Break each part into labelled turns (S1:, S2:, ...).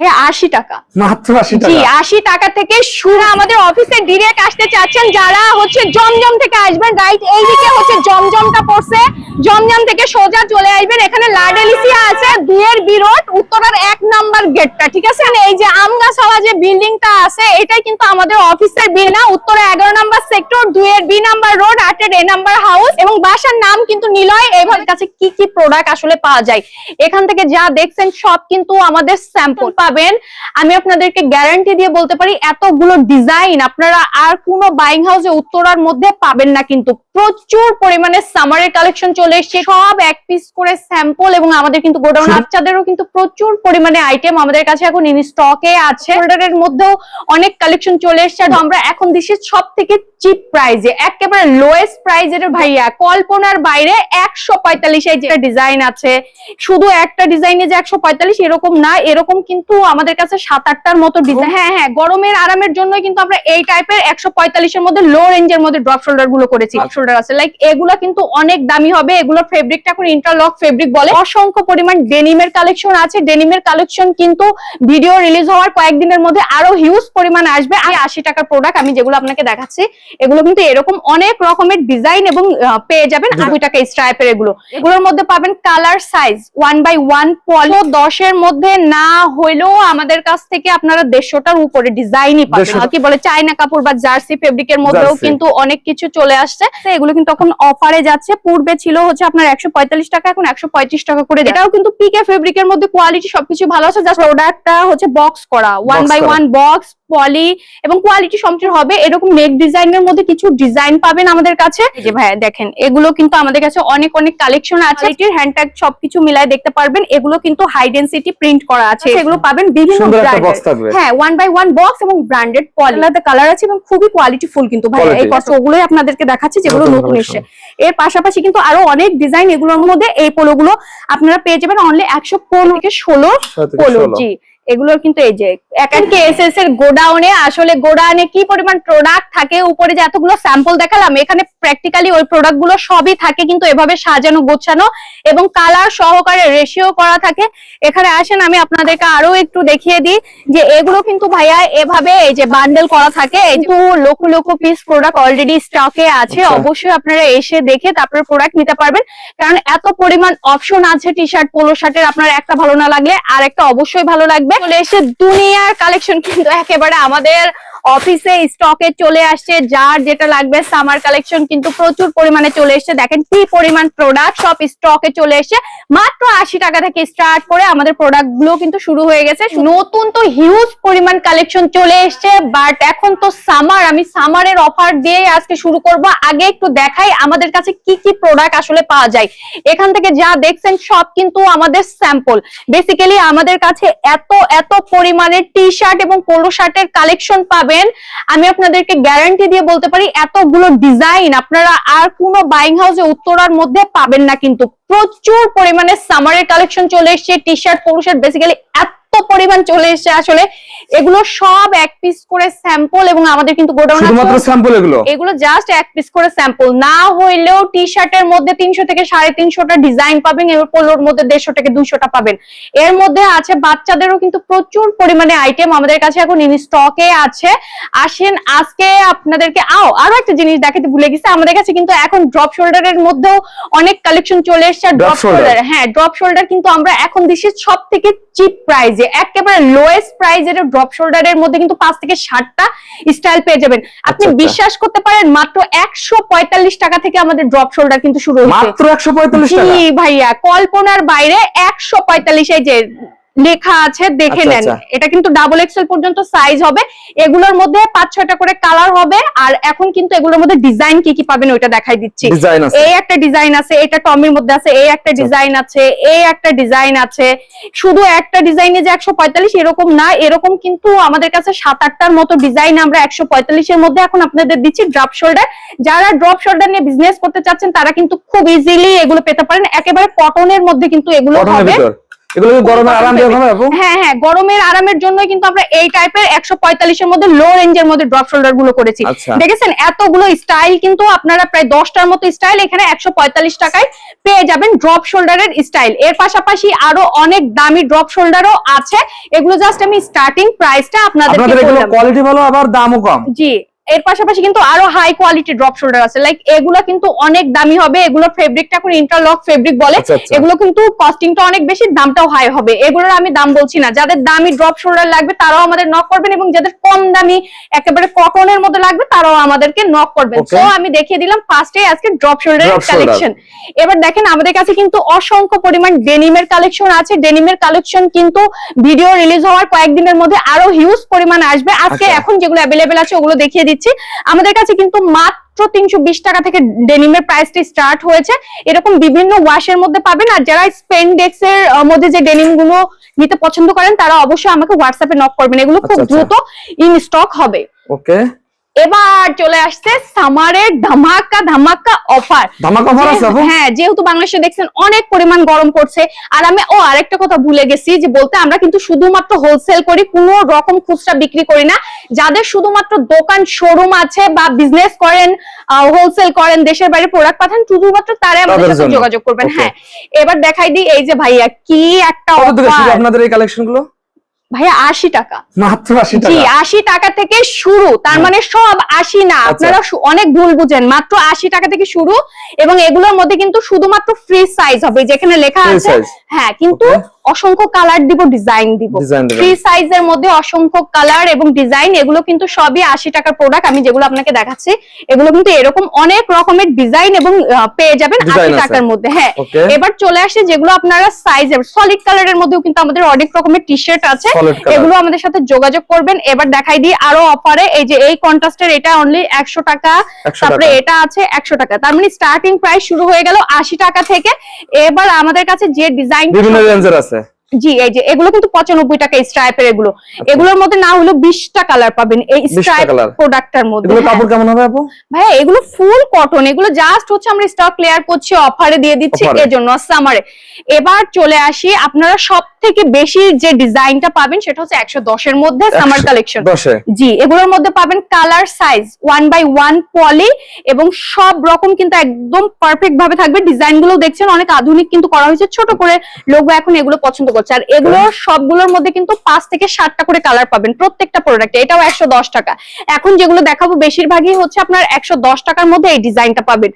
S1: হ্যাঁ আশি টাকা।
S2: মাত্র আশি
S1: জি
S2: টাকা?
S1: আশি টাকা থেকে শুরু আমাদের অফিসে ডিরেক্ট আসতে চাচ্ছেন যারা হচ্ছে জমজম থেকে আসবেন রাইট এইদিকে হচ্ছে জমজমটা পড়ছে। জমজম থেকে সোজা চলে আসবেন। এখানে লাডেলিসিয়া আছে দুয়ের বিরোধ উত্তরার এক নাম্বার গেটটা ঠিক আছে? এই যে আমগাছাওয়া যে বিল্ডিংটা আছে এটাই কিন্তু আমাদের অফিসের বিল না। উত্তরে এগারো নাম্বার সেক্টর দুয়ের বি নাম্বার রোড আটের এ নাম্বার হাউস এবং বাসার নাম কিন্তু নিলয়। এবার কাছে কি কি প্রোডাক্ট আসলে পাওয়া যায়? এখান থেকে যা দেখছেন সব কিন্তু আমাদের স্যাম্পল পাবেন। আমি আপনাদেরকে গ্যারান্টি দিয়ে বলতে পারি এতগুলো ডিজাইন আপনারা আর কোনো বাইং হাউসে উত্তরার মধ্যে পাবেন না কিন্তু। প্রচুর পরিমাণে সামারের কালেকশন চলে এসেছে। সব এক পিস করে স্যাম্পল এবং আমাদের কিন্তু গোডাউন বাচ্চাদেরও কিন্তু প্রচুর পরিমাণে আইটেম আমাদের কাছে এখন ইন স্টকে আছে। হোল্ডারের মধ্যেও অনেক কালেকশন চলে এসেছে। আর আমরা এখন দিচ্ছি সব থেকে চিপ প্রাইজে একেবারে লোয়েস্ট প্রাইজের ভাইয়া। কল্পনার বাইরে একশো পঁয়তাল্লিশ যেটা ডিজাইন আছে শুধু একটা ডিজাইনে যে একশো পঁয়তাল্লিশ এরকম না এরকম কিন্তু আমাদের কাছে সাত আটটার মতো ডিজাইন হ্যাঁ হ্যাঁ গরমের আরামের জন্য কিন্তু আমরা এই টাইপের একশো পঁয়তাল্লিশের মধ্যে লো রেঞ্জের মধ্যে ড্রপ শোল্ডারগুলো করেছি। শোল্ডার আছে। লাইক এগুলো কিন্তু অনেক দামি হবে। এগুলোর ফেব্রিকটা এখন ইন্টারলক ফেব্রিক বলে। অসংখ্য পরিমাণ ডেনিমের কালেকশন আছে। ডেনিমের কালেকশন কিন্তু ভিডিও রিলিজ হওয়ার কয়েকদিনের মধ্যে আরও হিউজ পরিমাণ আসবে। আর আশি টাকার প্রোডাক্ট আমি যেগুলো আপনাকে দেখাচ্ছি এগুলো কিন্তু এরকম অনেক রকমের ডিজাইন এবং পেয়ে যাবেন দুই টাকা স্ট্রাইপের এগুলো। এগুলোর মধ্যে পাবেন colour size one by one polo দশের মধ্যে না হইলেও আমাদের কাছ থেকে আপনারা দেড়শোটার উপরে ডিজাইনই পাবেন। কি বলে চায়না কাপড় বা জার্সি ফেব্রিকের মধ্যেও কিন্তু অনেক কিছু চলে আসছে। এগুলো কিন্তু এখন অফারে যাচ্ছে। পূর্বে ছিল হচ্ছে আপনার একশো পঁয়তাল্লিশ টাকা এখন একশো পঁয়ত্রিশ টাকা করে। এটাও কিন্তু পিকে ফেব্রিকের মধ্যে কোয়ালিটি সবকিছু ভালো আছে। জাস্ট প্রোডাক্টটা হচ্ছে বক্স করা। One by one box poly এবং কোয়ালিটি সম্পূর্ণ হবে। এরকম নেক ডিজাইনের মধ্যে কিছু ডিজাইন পাবেন আমাদের কাছে। যে ভাইয়া দেখেন এগুলো কিন্তু আমাদের কাছে অনেক অনেক কালেকশন আছে। এটির হ্যান্ড ট্যাগ সবকিছু মিলায় দেখতে পারবেন। এগুলো কিন্তু হাই ডেন্সিটি প্রিন্ট করা আছে। এগুলো পাবেন বিভিন্ন। হ্যাঁ ওয়ান বাই ওয়ান বক্স এবং ব্র্যান্ডেড আলাদা কালার আছে এবং খুবই কোয়ালিটি ফুল কিন্তু ভাই এই কষ্ট ওগুলোই আপনাদেরকে দেখাচ্ছি যেগুলো
S2: নতুন
S1: নতুন এসে এর পাশাপাশি কিন্তু আরও অনেক ডিজাইন এগুলোর মধ্যে এই পোলোগুলো আপনারা পেয়ে যাবেন অনলি একশো পনেরো থেকে ষোলো পোলো জি। এগুলোর কিন্তু এই যে এক এক এসএস এর গোডাউনে আসলে গোডাউনে কি পরিমাণ প্রোডাক্ট থাকে উপরে যে এতগুলো স্যাম্পল দেখালাম এখানে প্র্যাকটিক্যালি ওই প্রোডাক্টগুলো সবই থাকে কিন্তু এভাবে সাজানো গোছানো এবং কালার সহকারে রেশিও করা থাকে। এখানে আসেন আমি আপনাদেরকে আরও একটু দেখিয়ে দিই যে এগুলো কিন্তু ভাইয়া এভাবে এই যে বান্ডেল করা থাকে। কিন্তু lakh lakh piece product already স্টকে আছে।
S2: আচ্ছা।
S1: অবশ্যই আপনারা এসে দেখে তারপরে প্রোডাক্ট নিতে পারবেন। কারণ এত পরিমাণ অপশন আছে টি শার্ট পোলো শার্টের আপনার একটা ভালো না লাগলে আর একটা অবশ্যই ভালো লাগবে। এসে দুনিয়ার কালেকশন কিন্তু একেবারে আমাদের অফিসে স্টকে চলে আসছে, যার যেটা লাগবে সামার কালেকশন কিন্তু প্রচুর পরিমাণে চলে এসেছে। দেখেন কি পরিমাণ প্রোডাক্ট সব স্টকে চলে এসেছে। মাত্র আশি টাকা থেকে স্টার্ট করে আমাদের প্রোডাক্টগুলো কিন্তু শুরু হয়ে গেছে। নতুন তো হিউজ পরিমাণ কালেকশন চলে এসেছে বাট এখন তো সামার আমি সামারের অফার দিয়ে আজকে শুরু করব। আগে একটু দেখাই আমাদের কাছে কি কি প্রোডাক্ট আসলে পাওয়া যায়। এখান থেকে যা দেখছেন সব কিন্তু আমাদের স্যাম্পল বেসিক্যালি আমাদের কাছে এত এত পরিমাণের টি শার্ট এবং পোলো শার্টের কালেকশন পাবেন। আমি আপনাদেরকে গ্যারান্টি দিয়ে বলতে পারি, এতগুলো ডিজাইন আপনারা আর কোনো বাইং হাউসে উত্তরার মধ্যে পাবেন না কিন্তু। প্রচুর পরিমাণে সামারের কালেকশন চলে এসছে টি শার্ট পুরুষের বেসিক্যালি এত পরিমাণ চলে এসেছে আসলে। এগুলো সব এক পিস করে স্যাম্পল এবং আমাদের কিন্তু গোডাউন
S2: শুধুমাত্র স্যাম্পল এগুলো?
S1: এগুলো জাস্ট এক পিস করে স্যাম্পল না হইলেও টি শার্টের মধ্যে তিনশো থেকে সাড়ে তিনশোটা ডিজাইন পাবেন পোলোর মধ্যে দেড়শো থেকে দুইশোটা পাবেন। এর মধ্যে আছে বাচ্চাদেরও কিন্তু প্রচুর পরিমাণে আইটেম আমাদের কাছে এখন ইন স্টকে আছে। আসেন আজকে আপনাদেরকে আও আরও একটা জিনিস দেখাতে ভুলে গেছি। আমাদের কাছে কিন্তু এখন ড্রপ শোল্ডারের মধ্যেও অনেক কালেকশন চলে এসছে। ড্রপ শোল্ডার হ্যাঁ ড্রপ শোল্ডার কিন্তু আমরা এখন দিচ্ছি সব থেকে চিপ প্রাইজে একেবারে লোয়েস্ট প্রাইস প্রাইজের ড্রপ শোল্ডারের মধ্যে কিন্তু পাঁচ থেকে ষাটটা স্টাইল পেয়ে যাবেন। আপনি
S2: আচ্ছা।
S1: বিশ্বাস করতে পারেন মাত্র একশো পঁয়তাল্লিশ টাকা থেকে আমাদের ড্রপ শোল্ডার কিন্তু শুরু হচ্ছে।
S2: মাত্র একশো পঁয়তাল্লিশ
S1: ভাইয়া কল্পনার বাইরে একশো পঁয়তাল্লিশ যে লেখা আছে দেখে
S2: আচ্ছা,
S1: নেন।
S2: আচ্ছা।
S1: এটা কিন্তু ডাবল এক্সেল পর্যন্ত সাইজ হবে। এগুলোর মধ্যে পাঁচ ছয়টা করে কালার হবে। আর এখন কিন্তু এগুলোর মধ্যে ডিজাইন কি কি পাবেন ওইটা দেখাই দিচ্ছি। এই একটা ডিজাইন আছে এটা টমির মধ্যে আছে এই একটা ডিজাইন আছে এই একটা ডিজাইন আছে। শুধু একটা ডিজাইনে যে একশো পঁয়তাল্লিশ এরকম না এরকম কিন্তু আমাদের কাছে সাত আটটার মতো ডিজাইন আমরা একশো পঁয়তাল্লিশের মধ্যে এখন আপনাদের দিচ্ছি ড্রপ শোল্ডার যারা ড্রপ শোল্ডার নিয়ে বিজনেস করতে চাচ্ছেন তারা কিন্তু খুব ইজিলি এগুলো পেতে পারেন। একেবারে কটনের মধ্যে কিন্তু এগুলো হবে।
S2: এগুলো কি গরমে আরামদায়ক হবে আপু?
S1: হ্যাঁ হ্যাঁ গরমের আরামের জন্য কিন্তু আমরা এই টাইপের একশো পঁয়তাল্লিশের মধ্যে লো রেঞ্জের মধ্যে ড্রপ শোল্ডারগুলো করেছি।
S2: আচ্ছা।
S1: দেখেছেন? এতগুলো স্টাইল কিন্তু আপনারা প্রায় দশটার মতো স্টাইল এখানে একশো পঁয়তাল্লিশ টাকায় পেয়ে যাবেন ড্রপ শোল্ডারের স্টাইল এর পাশাপাশি আরও অনেক দামি ড্রপ শোল্ডারও আছে। এগুলো জাস্ট আমি স্টার্টিং প্রাইসটা আপনাদেরকে
S2: আপনাদের এগুলো কোয়ালিটি ভালো আবার দামও কম।
S1: জি। এর পাশাপাশি কিন্তু আরও হাই কোয়ালিটি ড্রপ শোল্ডার আছে। লাইক এগুলো কিন্তু অনেক দামি হবে এগুলো ফেব্রিকটা এখন ইন্টারলক ফেব্রিক বলে।
S2: আচ্ছা, আচ্ছা।
S1: এগুলো কিন্তু কস্টিংটা অনেক বেশি দামটাও হাই হবে। এগুলোর আমি দাম বলছি না। যাদের দামি ড্রপ শোল্ডার লাগবে তারাও আমাদের নক করবেন এবং যাদের কম দামি একেবারে কটনের মধ্যে লাগবে তারাও আমাদেরকে নক করবেন। তো আমি দেখিয়ে দিলাম ফার্স্টে আজকে ড্রপ
S2: shoulder।
S1: কালেকশন এবার দেখেন আমাদের কাছে কিন্তু অসংখ্য পরিমাণ ডেনিমের কালেকশন আছে। ডেনিমের কালেকশন কিন্তু ভিডিও রিলিজ হওয়ার কয়েকদিনের মধ্যে আরও হিউজ পরিমাণ আসবে। আজকে
S2: আচ্ছা।
S1: এখন যেগুলো অ্যাভেলেবেল আছে ওগুলো দেখিয়ে দিচ্ছি। আমাদের কাছে কিন্তু মাত্র তিনশো বিশ টাকা থেকে ডেনিমের প্রাইসটি স্টার্ট হয়েছে। এরকম বিভিন্ন ওয়াশের মধ্যে পাবেন। আর যারা স্পেন্ডেক্স এর মধ্যে যে ডেনিমগুলো নিতে পছন্দ করেন তারা অবশ্যই আমাকে হোয়াটসঅ্যাপে নক করবেন। এগুলো খুব
S2: আচ্ছা, আচ্ছা।
S1: দ্রুত ইন স্টক হবে।
S2: ওকে
S1: এবার চলে আসছে সামারের ধামাকা ধামাকা অফার
S2: ধামাকা অফার আছে
S1: হ্যাঁ যেহেতু বাংলাদেশে দেখছেন অনেক পরিমাণ গরম পড়ছে আর আমি ও আরেকটা কথা ভুলে গেছি যে বলতে আমরা কিন্তু শুধুমাত্র হোলসেল করি কোনো রকম খুচরা বিক্রি করি না। যাদের শুধুমাত্র দোকান শোরুম আছে বা বিজনেস করেন হোলসেল করেন দেশের বাইরে প্রোডাক্ট পাঠান শুধুমাত্র তারাই আমাদের সাথে যোগাযোগ করবেন। হ্যাঁ এবার দেখাই দিই এই যে ভাইয়া কি একটা offer।
S2: আপনাদের এই কালেকশনগুলো?
S1: ভাইয়া আশি টাকা।
S2: মাত্র আশি
S1: জি
S2: টাকা?
S1: আশি টাকা থেকে শুরু। তার
S2: হ্যাঁ।
S1: মানে সব আশি না।
S2: আচ্ছা।
S1: আপনারা অনেক ভুল বুঝেন। মাত্র আশি টাকা থেকে শুরু। এবং এগুলোর মধ্যে কিন্তু শুধুমাত্র ফ্রি সাইজ হবে। যেখানে লেখা আছে হ্যাঁ কিন্তু. অসংখ্য কালার দিব ডিজাইন দিব। ফ্রি সাইজের মধ্যে অসংখ্য কালার এবং ডিজাইন এগুলো কিন্তু সবই আশি টাকার প্রোডাক্ট আমি যেগুলো আপনাকে দেখাচ্ছি এগুলো কিন্তু এরকম অনেক রকমের ডিজাইন এবং পেয়ে যাবেন আশি টাকার মধ্যে। হ্যাঁ এবার চলে আসে যেগুলো আপনারা সাইজের সলিড কালারের মধ্যেও কিন্তু আমাদের অনেক রকমের টি শার্ট আছে এগুলো আমাদের সাথে যোগাযোগ করবেন। এবার দেখাই দিই আরও অফারে এই যে এই কন্ট্রাস্টের এটা অনলি একশো টাকা
S2: 100
S1: তারপরে এটা আছে একশো টাকা। তার মানে স্টার্টিং প্রাইস শুরু হয়ে গেল আশি টাকা থেকে। এবার আমাদের কাছে যে ডিজাইন
S2: বিভিন্ন রেঞ্জের আছে।
S1: জি এই যে এগুলো কিন্তু পঁচানব্বই টাকা স্ট্রাইপের এগুলো। এগুলোর মধ্যে না হলেও বিশটা কালার পাবেন এই
S2: 20টা
S1: স্ট্রাইপ মধ্যে
S2: এগুলো
S1: হ্যাঁ।
S2: কাপড় কেমন হবে আপু?
S1: ভাইয়া এগুলো ফুল কটন এগুলো জাস্ট হচ্ছে আমরা স্টক ক্লিয়ার করছি অফারে দিয়ে দিচ্ছি
S2: Offer এ।
S1: এর জন্য সামারে এবার চলে আসি আপনারা সব থেকে বেশি যে ডিজাইনটা পাবেন সেটা হচ্ছে একশো দশের মধ্যে সামার কালেকশন জি এগুলোর মধ্যে পাবেন colour size one by one poly এবং সব রকম কিন্তু একদম পারফেক্ট ভাবে থাকবে। ডিজাইনগুলো দেখছেন অনেক আধুনিক কিন্তু করা হয়েছে ছোট করে। লোক এখন এগুলো পছন্দ করছে আর এগুলো সবগুলোর মধ্যে কিন্তু পাঁচ থেকে সাতটা করে কালার পাবেন প্রত্যেকটা প্রোডাক্টে এটাও একশো দশ টাকা। এখন যেগুলো দেখাবো বেশিরভাগই হচ্ছে আপনার একশো দশ টাকার মধ্যে এই ডিজাইনটা পাবেন।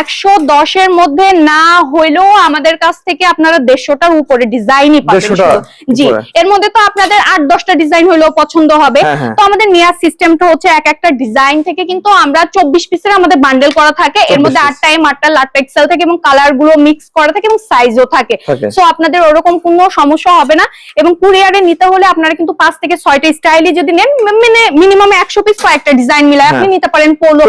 S1: একশো দশের মধ্যে না হইলেও আমাদের কাছ থেকে আপনারা দেড়শোটার উপরে ডিজাইনই পাবেন
S2: 150 টা
S1: শুধু। জি এর মধ্যে তো আপনাদের আট দশটা ডিজাইন হইলেও পছন্দ হবে।
S2: হ্যাঁ, হ্যাঁ।
S1: তো আমাদের নেওয়ার সিস্টেমটা হচ্ছে এক একটা ডিজাইন থেকে কিন্তু আমরা চব্বিশ পিসের আমাদের বান্ডেল করা থাকে। এর মধ্যে আট এম আটটা লাট এক্সেল থাকে এবং কালারগুলো মিক্স করা থাকে এবং সাইজও থাকে।
S2: থাকে।
S1: সো আপনাদের ওরকম কোনো সমস্যা হবে না এবং কুরিয়ারে নিতে হলে আপনারা কিন্তু পাঁচ থেকে ছয়টা স্টাইলই যদি নেন মানে মিনিমাম একশো পিস কয়েকটা ডিজাইন মিলে আপনি
S2: হ্যাঁ।
S1: নিতে পারেন পোলো।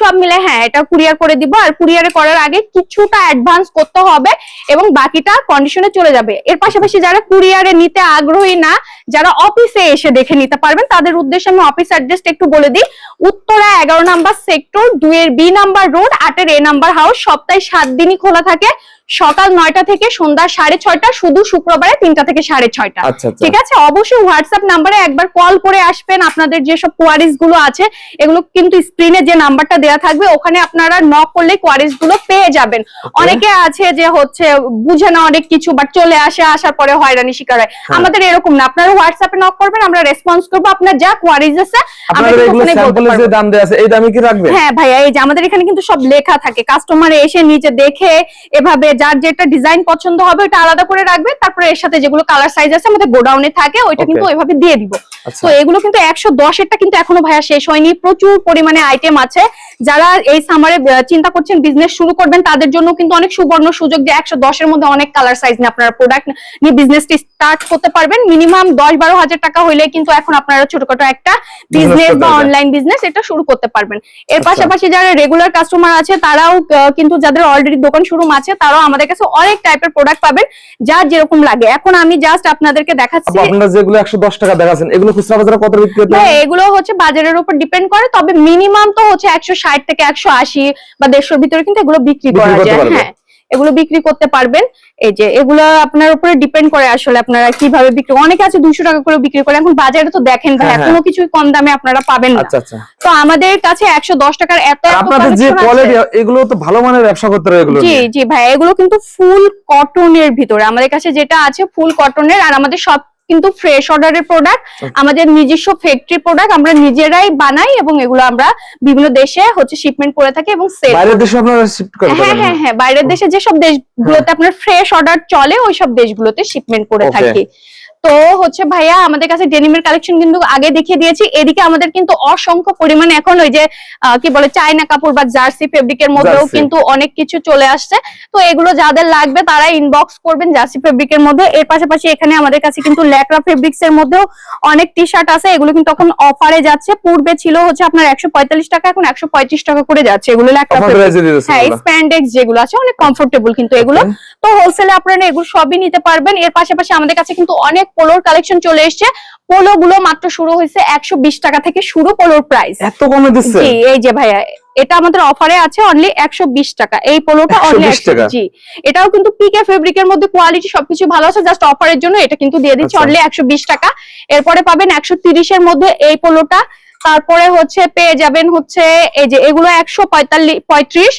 S1: সব মিলে হ্যাঁ এটা কুরিয়ার করে দিব। আর কুরিয়ারে করার আগে কিছুটা অ্যাডভান্স করতে হবে এবং বাকিটা কন্ডিশনে চলে যাবে। এর পাশাপাশি যারা কুরিয়ারে নিতে আগ্রহী না যারা অফিসে এসে দেখে নিতে পারবেন তাদের উদ্দেশ্যে আমি অফিস অ্যাড্রেসটা একটু বলে দিই। উত্তরা এগারো নাম্বার সেক্টর দুইয়ের বি নাম্বার রোড আটের এ নাম্বার হাউস সপ্তাহে সাত দিনই খোলা থাকে। সকাল নয়টা থেকে সন্ধ্যা সাড়ে ছয়টা শুধু শুক্রবারে তিনটা থেকে সাড়ে ছয়টা।
S2: আচ্ছা, আচ্ছা।
S1: ঠিক আছে? অবশ্যই হোয়াটসঅ্যাপ নাম্বারে একবার কল করে আসবেন। আপনাদের যেসব কোয়ারিজগুলো আছে এগুলো কিন্তু স্ক্রিনে যে নাম্বারটা দেওয়া থাকবে ওখানে আপনারা নক করলে কোয়ারিজগুলো পেয়ে যাবেন। অনেকে আছে যে হচ্ছে বুঝে না অনেক কিছু বাট চলে আসে আসার পরে হয়রানি শিকার হয়।
S2: হ্যাঁ।
S1: আমাদের এরকম না। আপনারা হোয়াটসঅ্যাপে নক করবেন আমরা রেসপন্স করব। আপনার যা কোয়ারিজ আছে হ্যাঁ ভাইয়া এই যে আমাদের এখানে কিন্তু সব লেখা থাকে। কাস্টমার এসে নিচে দেখে এভাবে যার যেটা ডিজাইন পছন্দ হবে ওটা আলাদা করে রাখবে তারপরে এর সাথে যেগুলো কালার সাইজ আছে আমাদের গোডাউনে থাকে ওইটা কিন্তু ওইভাবে দিয়ে দিব।
S2: আচ্ছা।
S1: তো এগুলো কিন্তু একশো দশেরটা কিন্তু এখনও ভাইয়া শেষ হয়নি প্রচুর পরিমাণে আইটেম আছে। যারা এই সামারে চিন্তা করছেন বিজনেস শুরু করবেন তাদের জন্য কিন্তু অনেক সুবর্ণ সুযোগ যে একশো দশের মধ্যে অনেক কালার সাইজ নিয়ে আপনারা প্রোডাক্ট নিয়ে বিজনেসটি স্টার্ট করতে পারবেন। মিনিমাম দশ বারো হাজার টাকা হইলে কিন্তু এখন আপনারা ছোটখাটো একটা বিজনেস বা অনলাইন বিজনেস এটা শুরু করতে পারবেন। এর
S2: আচ্ছা।
S1: পাশাপাশি যারা রেগুলার কাস্টমার আছে তারাও কিন্তু যাদের অলরেডি দোকান শোরুম আছে তারাও আমাদের কাছে অনেক টাইপের প্রোডাক্ট পাবেন যা যেরকম লাগে। এখন আমি জাস্ট আপনাদেরকে দেখাচ্ছি
S2: আপনারা যেগুলো একশো দশ টাকা দেখাচ্ছেন এগুলো খুচরা বাজারে কত বিক্রি হয়
S1: হ্যাঁ এগুলো হচ্ছে বাজারের উপর ডিপেন্ড করে তবে মিনিমাম তো হচ্ছে একশো ষাট থেকে একশো আশি বা দেড়শোর ভিতরে কিন্তু এগুলো বিক্রি করা যায় হ্যাঁ। এগুলো বিক্রি করতে পারবেন। এই যে এগুলো আপনার উপরে ডিপেন্ড করে আসলে আপনারা কীভাবে বিক্রি অনেকে আছে দুশো টাকা করে বিক্রি করে। এখন বাজারে তো দেখেন ভাই
S2: এখনও কিছু
S1: কোনো কিছুই কম দামে আপনারা পাবেন না।
S2: আচ্ছা আচ্ছা।
S1: তো আমাদের কাছে একশো দশ টাকার এত
S2: আর আপনাদের যে কোয়ালিটি এগুলো তো ভালো মানের ব্যবসা করতে হবে এগুলো
S1: জি জি ভাই এগুলো কিন্তু ফুল কটনের ভিতরে। আমাদের কাছে যেটা আছে ফুল কটনের আর আমাদের সব কিন্তু ফ্রেশ অর্ডারের প্রোডাক্ট আমাদের নিজস্ব ফ্যাক্টরি প্রোডাক্ট আমরা নিজেরাই বানাই এবং এগুলো আমরা বিভিন্ন দেশে হচ্ছে শিপমেন্ট করে থাকি এবং সেল
S2: বাইরের দেশে আপনারা শিফট করেন
S1: হ্যাঁ হ্যাঁ হ্যাঁ বাইরের দেশে যেসব দেশগুলোতে আপনার ফ্রেশ অর্ডার চলে ওই সব দেশগুলোতে শিপমেন্ট করে থাকি। তো হচ্ছে ভাইয়া আমাদের কাছে ডেনিমের কালেকশন কিন্তু আগে দেখিয়ে দিয়েছি। এদিকে আমাদের কিন্তু অসংখ্য পরিমাণে এখন ওই যে কি বলে চায়না কাপড় বা জার্সি ফেব্রিকের মধ্যেও কিন্তু অনেক কিছু চলে আসছে। তো এগুলো যাদের লাগবে তারা ইনবক্স করবেন জার্সি ফেব্রিকের মধ্যে। এর পাশাপাশি এখানে আমাদের কাছে কিন্তু ল্যাকরা ফেব্রিক্স এর মধ্যেও অনেক টি শার্ট আছে। এগুলো কিন্তু এখন অফারে যাচ্ছে। পূর্বে ছিল হচ্ছে আপনার একশো পঁয়তাল্লিশ টাকা এখন একশো পঁয়ত্রিশ টাকা করে যাচ্ছে। এগুলো ল্যাকরা
S2: অফার
S1: হ্যাঁ। স্প্যান্ডেক্স যেগুলো আছে অনেক কমফোর্টেবল কিন্তু এগুলো. তো হোলসেলে আপনারা এগুলো সবই নিতে পারবেন। এর পাশাপাশি আমাদের কাছে কিন্তু অনেক পোলোর কালেকশন চলে এসছে। পোলো গুলো মাত্র শুরু হয়েছে একশো বিশ টাকা থেকে শুরু পোলোর প্রাইস
S2: এত কমে দিচ্ছে?
S1: জি এই যে ভাইয়া এটা আমাদের অফারে আছে অনলি একশো বিশ টাকা। এই পোলোটা অনলি
S2: 120
S1: জি। এটাও কিন্তু পিকে ফেব্রিকের মধ্যে কোয়ালিটি সবকিছু ভালো আছে জাস্ট অফারের জন্য এটা কিন্তু দিয়ে দিচ্ছি
S2: আচ্ছা।
S1: অনলি একশো বিশ টাকা। এরপরে পাবেন একশো তিরিশের মধ্যে এই পোলোটা। তারপরে হচ্ছে পেয়ে যাবেন হচ্ছে এই যে এগুলো একশো পঁয়তাল্লিশ।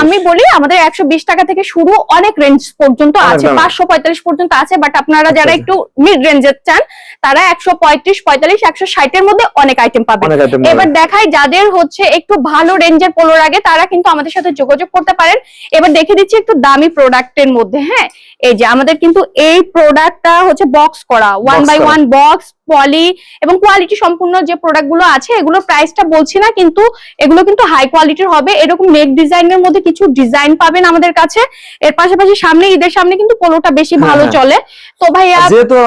S1: আমি বলি আমাদের একশো বিশ টাকা থেকে শুরু অনেক রেঞ্জ পর্যন্ত আছে। পাঁচশো পঁয়তাল্লিশ পর্যন্ত আছে বাট আপনারা যারা
S2: আচ্ছা।
S1: একটু মিড রেঞ্জের চান তারা একশো পঁয়ত্রিশ পঁয়তাল্লিশ একশো ষাটের মধ্যে অনেক আইটেম
S2: item
S1: এবার। দেখাই যাদের হচ্ছে একটু ভালো রেঞ্জের পোলোর আগে তারা কিন্তু আমাদের সাথে যোগাযোগ করতে পারেন। এবার দেখে দিচ্ছি একটু দামি প্রোডাক্টের মধ্যে হ্যাঁ? এই যে আমাদের কিন্তু এই প্রোডাক্টটা হচ্ছে বক্স করা one by one box poly এবং কোয়ালিটি সম্পূর্ণ যে প্রোডাক্টগুলো আছে এগুলো প্রাইসটা বলছি না কিন্তু এগুলো কিন্তু হাই কোয়ালিটির হবে। এরকম নেক ডিজাইনের মধ্যে কিছু ডিজাইন পাবেন আমাদের কাছে। এর পাশাপাশি সামনে ঈদের সামনে কিন্তু পোলোটা বেশি
S2: হ্যাঁ,
S1: ভালো
S2: হ্যাঁ।
S1: চলে। তো ভাইয়া
S2: যেহেতু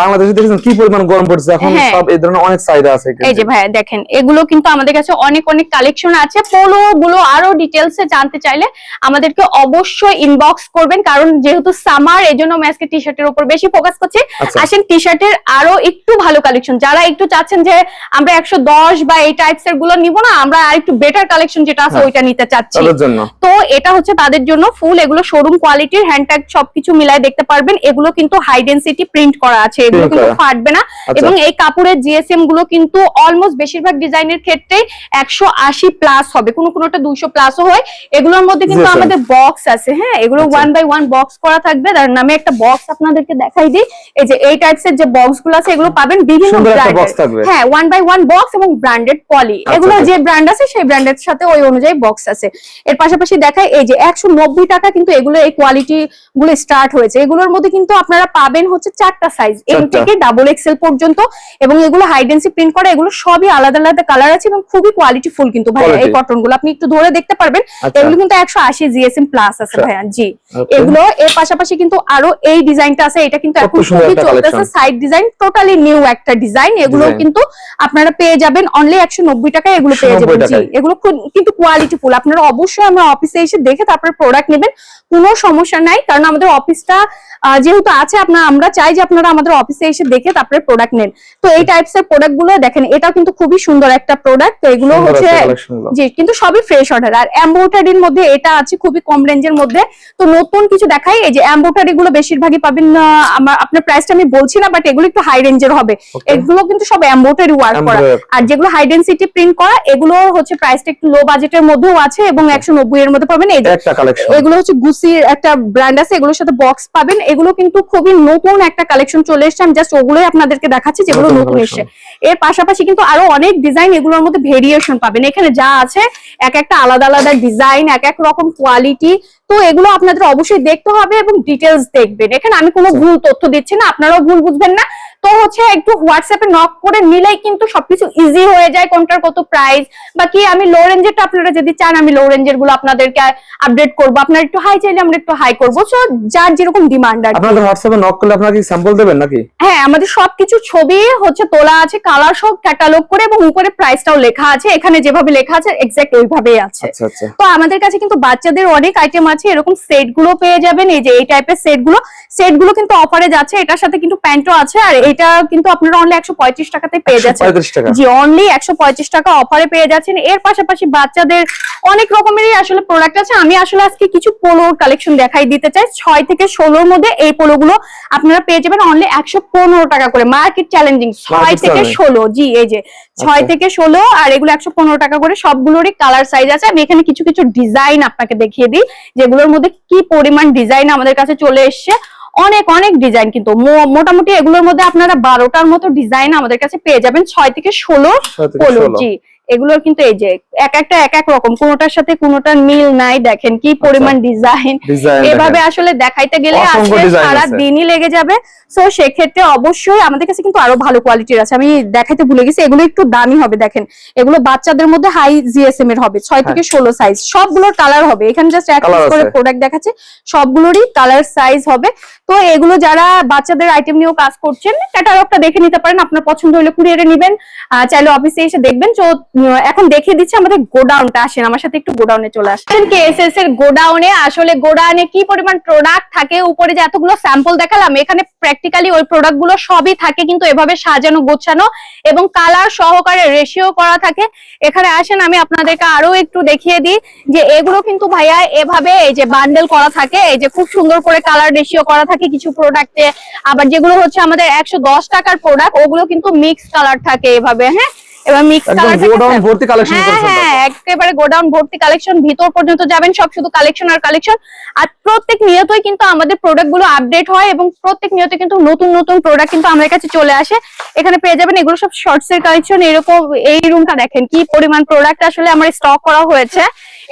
S2: বাংলাদেশে দেখেছেন কি পরিমাণ গরম পড়ছে? এখন
S1: হ্যাঁ।
S2: সব এই ধরনের অনেক চাহিদা আছে
S1: এই যে দেখেন এগুলো কিন্তু আমাদের কাছে অনেক অনেক কালেকশন আছে। পোলো গুলো আরও ডিটেলস জানতে চাইলে আমাদেরকে অবশ্যই ইনবক্স করবেন। কারণ যেহেতু সামার এই জন্য আমি আজকে টি শার্টের উপর বেশি ফোকাস করছি।
S2: আচ্ছা।
S1: আসেন টি শার্টের আরও একটু ভালো কালেকশন যারা একটু চাচ্ছেন যে আমরা একশো দশ বা এই টাইপস এরগুলো নিবো না আমরা আর একটু বেটার কালেকশন যেটা আছে
S2: হ্যাঁ।
S1: ওইটা নিতে চাচ্ছি। তো এটা হচ্ছে তাদের জন্য ফুল এগুলো শোরুম কোয়ালিটির হ্যান্ডট্যাগ সবকিছু মিলাই দেখতে পারবেন। এগুলো কিন্তু হাই ডেন্সিটি প্রিন্ট করা আছে এগুলো কিন্তু ফাটবে না।
S2: আচ্ছা।
S1: এবং এই কাপড়ের জিএসএমগুলো কিন্তু অলমোস্ট বেশিরভাগ ডিজাইনের ক্ষেত্রে একশো আশি প্লাস হবে। কোনো কোনোটা দুইশো প্লাসও হয়। এগুলোর মধ্যে কিন্তু আমাদের বক্স আছে হ্যাঁ? এগুলো। ওয়ান বাই ওয়ান বক্স করা থাকবে। তার নামে একটা বক্স আপনাদেরকে দেখাই দিই। এই যে এই টাইপস এর যে বক্সগুলো আছে এগুলো পাবেন বিভিন্ন হ্যাঁ ওয়ান বাই ওয়ান বক্স এবং ব্র্যান্ডেড পলি
S2: আচ্ছা,
S1: এগুলো
S2: আচ্ছা।
S1: যে ব্র্যান্ড আছে সেই ব্র্যান্ডের সাথে ওই অনুযায়ী বক্স আছে। এর পাশাপাশি দেখায় এই যে একশো নব্বই টাকা কিন্তু এগুলো এই কোয়ালিটি গুলো স্টার্ট হয়েছে। এগুলোর মধ্যে কিন্তু আপনারা পাবেন হচ্ছে চারটা সাইজ এম থেকে ডাবল এক্সেল পর্যন্ত এবং এগুলো হাইডেন্সি প্রিন্ট করা এগুলো সবই আলাদা আলাদা কালার আছে এবং খুবই কোয়ালিটি ফুল কিন্তু ভাইয়া এই কটনগুলো আপনি একটু ধরে দেখতে পারবেন
S2: আচ্ছা।
S1: এগুলো কিন্তু একশো আশি জিএসএম প্লাস আছে
S2: আচ্ছা।
S1: ভাইয়া জি। এগুলো এর পাশাপাশি কিন্তু আরও এই ডিজাইনটা আছে এটা কিন্তু এখন খুবই চলতেছে সাইড ডিজাইন টোটালি নিউ একটা ডিজাইন এগুলো কিন্তু আপনারা পেয়ে যাবেন অনলি একশো নব্বই টাকায় এগুলো পেয়ে যাবেন জি। এগুলো কিন্তু কোয়ালিটি ফুল আপনারা অবশ্যই আমরা অফিসে এসে দেখে তারপরে প্রোডাক্ট নেবেন কোনো সমস্যা নাই কারণ আমাদের অফিসটা যেহেতু আছে আপনার আমরা চাই যে আপনারা আমাদের অফিসে এসে দেখে তারপরে প্রোডাক্ট নেন। তো এই টাইপস এর প্রোডাক্টগুলো দেখেন এটাও কিন্তু খুবই সুন্দর একটা প্রোডাক্ট তো এগুলো হচ্ছে। জি কিন্তু সবই ফ্রেশ অর্ডার আর এমব্রয়ডারির মধ্যে এটা আছে খুবই কম রেঞ্জের মধ্যে। তো নতুন কিছু দেখাই এই যে এমব্রয়ডারি গুলো বেশিরভাগই পাবেন আমার আপনার প্রাইসটা আমি বলছি না বাট এগুলো একটু হাই রেঞ্জের হবে। এগুলো কিন্তু সব এমব্রয়ডারি ওয়ার্ক করা। আর যেগুলো হাই ডেন্সিটি প্রিন্ট করা এগুলো হচ্ছে প্রাইসটা একটু লো বাজেটের মধ্যেও আছে এবং একশো নব্বই এর মধ্যে পাবেন। এই যে
S2: একটা কালেকশন
S1: এগুলো হচ্ছে গুসির একটা ব্র্যান্ড আছে এগুলোর সাথে বক্স পাবেন। এগুলো কিন্তু খুবই নতুন একটা কালেকশন চলে এসছে আমি জাস্ট ওগুলোই আপনাদেরকে দেখাচ্ছি যেগুলো
S2: নতুন
S1: এসছে। এর পাশাপাশি কিন্তু আরও অনেক ডিজাইন এগুলোর মধ্যে ভেরিয়েশন পাবেন। এখানে যা আছে এক একটা আলাদা আলাদা ডিজাইন এক এক রকম কোয়ালিটি তো এগুলো আপনাদের অবশ্যই দেখতে হবে এবং ডিটেলস দেখবেন। এখানে আমি কোনো ভুল তথ্য দিচ্ছি না আপনারাও ভুল বুঝবেন না। তো হচ্ছে একটু হোয়াটসঅ্যাপে নক করে নিলেই কিন্তু সবকিছু ইজি হয়ে যায় কোনটার কত প্রাইস বা কি আমি লো রেঞ্জেরটা আপনারা যদি চান আমি লো রেঞ্জেরগুলো আপনাদেরকে আপডেট করব। আপনারা একটু হাই চাইলে আমরা একটু হাই করব। তো যার যেরকম ডিমান্ড আর কি।
S2: আপনাদের হোয়াটসঅ্যাপে নক করলে আপনারা কি স্যাম্পল দেবেন নাকি?
S1: হ্যাঁ আমাদের সবকিছু ছবি হচ্ছে তোলা আছে কালার সব ক্যাটালগ করে এবং উপরে প্রাইসটাও লেখা আছে। এখানে যেভাবে লেখা আছে এক্সাক্ট ওইভাবেই আছে।
S2: আচ্ছা আচ্ছা।
S1: তো আমাদের কাছে কিন্তু বাচ্চাদের অনেক আইটেম আছে এরকম সেটগুলো পেয়ে যাবেন। এই যে এই টাইপের সেটগুলো সেটগুলো কিন্তু অফারে যাচ্ছে। এটার সাথে কিন্তু প্যান্টও আছে। আর এই এটা কিন্তু আপনারা অনলি একশো পঁয়ত্রিশ টাকাতে পেয়ে যাচ্ছেন। জি অনলি একশো পঁয়ত্রিশ টাকা অফারে পেয়ে যাচ্ছেন। এর পাশাপাশি বাচ্চাদের অনেক রকমেরই আসলে প্রোডাক্ট আছে। আমি আসলে আজকে কিছু পোলোর কালেকশন দেখাই দিতে চাই। ছয় থেকে ষোলোর মধ্যে এই পোলোগুলো আপনারা পেয়ে যাবেন অনলি একশো পনেরো টাকা করে। মার্কেট চ্যালেঞ্জিং ছয় থেকে ষোলো। জি এই যে ছয়
S2: আচ্ছা।
S1: থেকে ষোলো আর এগুলো একশো পনেরো টাকা করে সবগুলোরই কালার সাইজ আছে। আমি এখানে কিছু কিছু ডিজাইন আপনাকে দেখিয়ে দিই যেগুলোর মধ্যে কি পরিমাণ ডিজাইন আমাদের কাছে চলে এসছে। অনেক অনেক ডিজাইন কিন্তু মোটামুটি এগুলোর মধ্যে আপনারা বারোটার মতো ডিজাইন আমাদের কাছে পেয়ে যাবেন ছয় থেকে ষোলো
S2: কলর।
S1: জি এগুলোর কিন্তু এই যে এক একটা এক এক রকম কোনোটার সাথে কোনোটার মিল নাই দেখেন কি পরিমাণ ডিজাইন
S2: ডিজাইন
S1: এভাবে আসলে দেখাইতে গেলে সারা দিনই লেগে যাবে। সো সেক্ষেত্রে অবশ্যই আমাদের কাছে কিন্তু আরও ভালো কোয়ালিটির আছে। আমি দেখাইতে ভুলে গেছি এগুলো একটু দামি হবে দেখেন। এগুলো বাচ্চাদের মধ্যে হাই জিএসএম এর হবে ছয় থেকে ষোলো সাইজ সবগুলোর কালার হবে। এখানে জাস্ট এক করে প্রোডাক্ট দেখাচ্ছে সবগুলোরই কালার সাইজ হবে। তো এগুলো যারা বাচ্চাদের আইটেম নিয়েও কাজ করছেন ক্যাটালগটা দেখে নিতে পারেন। আপনার পছন্দ হলে কুরিয়ারে নিবেন। চাইলে অফিসে এসে দেখবেন। তো এখন দেখিয়ে দিচ্ছে আমাদের গোডাউনটা, আসেন, আমার সাথে একটু গোডাউনে চলে আসেন। কেএসএস এর গোডাউনে, আসলে গোডাউনে কি পরিমাণ প্রোডাক্ট থাকে, উপরে যে এতগুলো স্যাম্পল দেখালাম, এখানে প্র্যাকটিক্যালি ওই প্রোডাক্টগুলো সবই থাকে, কিন্তু এভাবে সাজানো, গোছানো এবং কালার সহকারে রেশিও করা থাকে। এখানে আসেন, আমি আপনাদেরকে আরও একটু দেখিয়ে দিই যে এগুলো কিন্তু ভাইয়া এভাবে এই যে বান্ডেল করা থাকে, এই যে খুব সুন্দর করে কালার রেশিও করা থাকে কিছু প্রোডাক্টে আবার যেগুলো হচ্ছে আমাদের একশো দশ টাকার প্রোডাক্ট ওগুলো কিন্তু মিক্স কালার থাকে এভাবে হ্যাঁ? এবার মিক্স কালার
S2: গোডাউন ভর্তি কালেকশন
S1: হ্যাঁ হ্যাঁ একেবারে গোডাউন ভর্তি কালেকশন ভিতর পর্যন্ত যাবেন সব শুধু কালেকশন আর কালেকশন আর প্রত্যেক নিয়তই কিন্তু আমাদের প্রোডাক্টগুলো আপডেট হয় এবং প্রত্যেক নিয়ত কিন্তু নতুন নতুন প্রোডাক্ট কিন্তু আমাদের কাছে চলে আসে। এখানে পেয়ে যাবেন এগুলো সব শর্টস এর কালেকশন এরকম এই রুমটা দেখেন কি পরিমাণ প্রোডাক্ট আসলে আমার স্টক করা হয়েছে।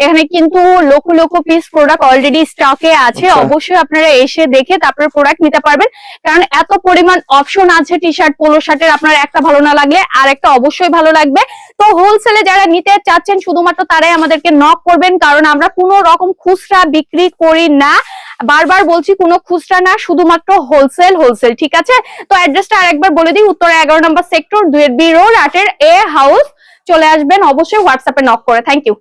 S1: এখানে কিন্তু lakh lakh piece product already স্টকে আছে।
S2: আচ্ছা।
S1: অবশ্যই আপনারা এসে দেখে তারপরে প্রোডাক্ট নিতে পারবেন। কারণ এত পরিমাণ অপশন আছে টি শার্ট পোলো শার্টের আপনার একটা ভালো না লাগলে আর একটা অবশ্যই ভালো লাগবে। তো হোলসেলে যারা নিতে চাচ্ছেন, শুধুমাত্র তারাই আমাদেরকে নক করবেন, কারণ আমরা কোনো রকম খুচরা বিক্রি করি না। বারবার বলছি, কোনো খুচরা না, শুধুমাত্র হোলসেল হোলসেল ঠিক আছে? তো অ্যাড্রেসটা আরেকবার বলে দিই, উত্তরে এগারো নম্বর সেক্টর দুয়ের বি রোড আটের এ হাউস চলে আসবেন, অবশ্যই হোয়াটসঅ্যাপে নক করে। Thank you